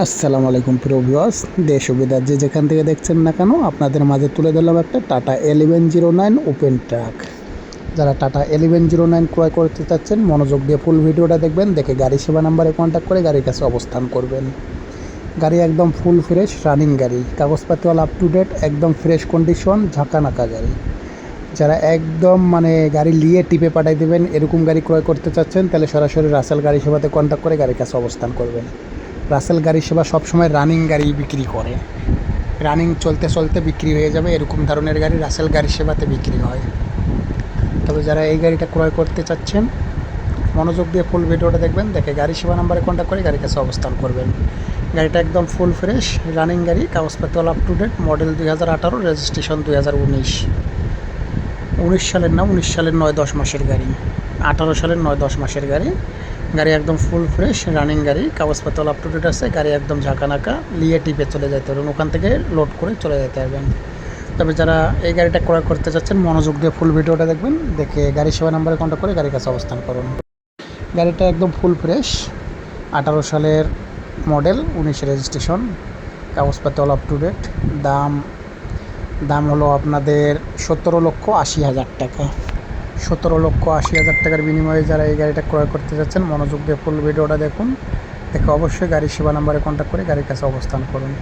আসসালামু আলাইকুম প্রিয় ভিউয়ার্স, দেশ বিদেশ যে যেখান থেকে দেখছেন না কেন, আপনাদের মাঝে তুলে ধরলাম একটা Tata eleven zero nine open truck যারা টাটা এলিভেন জিরো নাইন ক্রয় করতে চাচ্ছেন, মনোযোগ দিয়ে ফুল ভিডিওটা দেখবেন, দেখে গাড়ি সেবা নাম্বারে কন্ট্যাক্ট করে গাড়ির কাছে অবস্থান করবেন। গাড়ি একদম ফুল ফ্রেশ রানিং গাড়ি কাগজপাতি অল আপ টু ডেট একদম ফ্রেশ কন্ডিশন ঝাঁকানাকা গাড়ি। যারা একদম মানে গাড়ি নিয়ে টিপে পাঠাই দেবেন, এরকম গাড়ি ক্রয় করতে চাচ্ছেন, তাহলে সরাসরি রাসেল গাড়ি সেবাতে কন্ট্যাক্ট করে গাড়ির কাছে অবস্থান করবেন। রাসেল গাড়ি সেবা সবসময় রানিং গাড়ি বিক্রি করে। রানিং চলতে চলতে বিক্রি হয়ে যাবে, এরকম ধরনের গাড়ি রাসেল গাড়ি সেবাতে বিক্রি হয়। তবে যারা এই গাড়িটা ক্রয় করতে চাচ্ছেন, মনোযোগ দিয়ে ফুল ভিডিওটা দেখবেন, দেখে গাড়ি সেবা নাম্বারে কন্ট্যাক্ট করে গাড়ির কাছে অবস্থান করবেন। গাড়িটা একদম ফুল ফ্রেশ রানিং গাড়ি, কাগজপত্র আপ টু ডেট মডেল দুই হাজার আঠারো রেজিস্ট্রেশন দুই হাজার উনিশ। উনিশ সালের না, উনিশ সালের নয় দশ মাসের গাড়ি, আঠারো সালের নয় দশ মাসের গাড়ি। গাড়ি একদম ফুল ফ্রেশ রানিং গাড়ি, কাগজপত্র আপ টু ডেট আছে, গাড়ি একদম ঝাঁকানাকা লিয়ে টিপে চলে যেতে পারবেন ওখান থেকে লোড করে চলে যেতে পারবেন তবে যারা এই গাড়িটা ক্রয় করতে চাচ্ছেন মনোযোগ দিয়ে ফুল ভিডিওটা দেখবেন, দেখে গাড়ি সেবা নাম্বারে কন্ট্যাক্ট করে গাড়ির কাছে অবস্থান করুন। গাড়িটা একদম ফুল ফ্রেশ আঠারো সালের মডেল উনিশ রেজিস্ট্রেশন কাগজপত্র অল আপ টু ডেট দাম দাম হলো আপনাদের সতেরো লক্ষ আশি হাজার টাকা। সতেরো লক্ষ আশি হাজার টাকার বিনিময়ে যারা এই গাড়িটা ক্রয় করতে যাচ্ছেন, মনোযোগ দিয়ে ফুল ভিডিওটা দেখুন। দেখে অবশ্যই গাড়ির সেবা নাম্বারে কন্ট্যাক্ট করে গাড়ির কাছে অবস্থান করুন।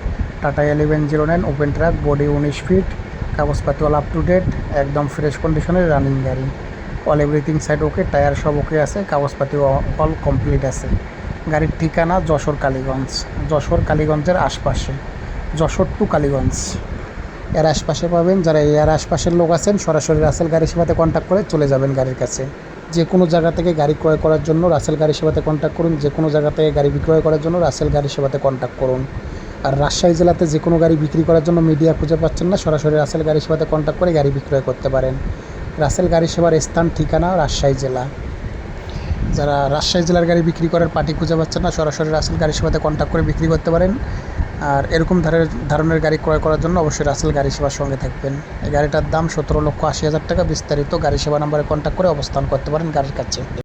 Tata eleven zero nine open truck body উনিশ ফিট কাগজপাতি অল আপ টু ডেট একদম ফ্রেশ কন্ডিশনের রানিং গাড়ি। All everything side okay tyre সব ওকে আছে কাগজপাতি অল কমপ্লিট আছে। গাড়ির ঠিকানা যশোর কালীগঞ্জ, যশোর কালীগঞ্জের আশপাশে, যশোর টু কালীগঞ্জ। এর আশপাশে পাবেন। যারা এর আশপাশের লোক আছেন, সরাসরি রাসেল গাড়ি সেবাতে কন্ট্যাক্ট করে চলে যাবেন গাড়ির কাছে। যে কোনো জায়গা থেকে গাড়ি ক্রয় করার জন্য রাসেল গাড়ি সেবাতে কন্ট্যাক্ট করুন। যে কোনো জায়গা থেকে গাড়ি বিক্রয় করার জন্য রাসেল গাড়ি সেবাতে কন্ট্যাক্ট করুন। আর রাজশাহী জেলাতে যে কোনো গাড়ি বিক্রি করার জন্য মিডিয়া খুঁজে পাচ্ছেন না, সরাসরি রাসেল গাড়ি সেবাতে কন্ট্যাক্ট করে গাড়ি বিক্রয় করতে পারেন। রাসেল গাড়ি সেবার স্থান, ঠিকানা রাজশাহী জেলা। যারা রাজশাহী জেলার গাড়ি বিক্রি করার পার্টি খুঁজে পাচ্ছেন না, সরাসরি রাসেল গাড়ি সেবাতে কন্ট্যাক্ট করে বিক্রি করতে পারেন। আর এরকম ধরনের ধরনের গাড়ি ক্রয় করার জন্য অবশ্যই রাসেল গাড়ি সেবার সঙ্গে থাকবেন। এই গাড়িটার দাম সতেরো লক্ষ আশি হাজার টাকা। বিস্তারিত গাড়ি সেবা নাম্বারে কন্ট্যাক্ট করে অবস্থান করতে পারেন গাড়ির কাছে।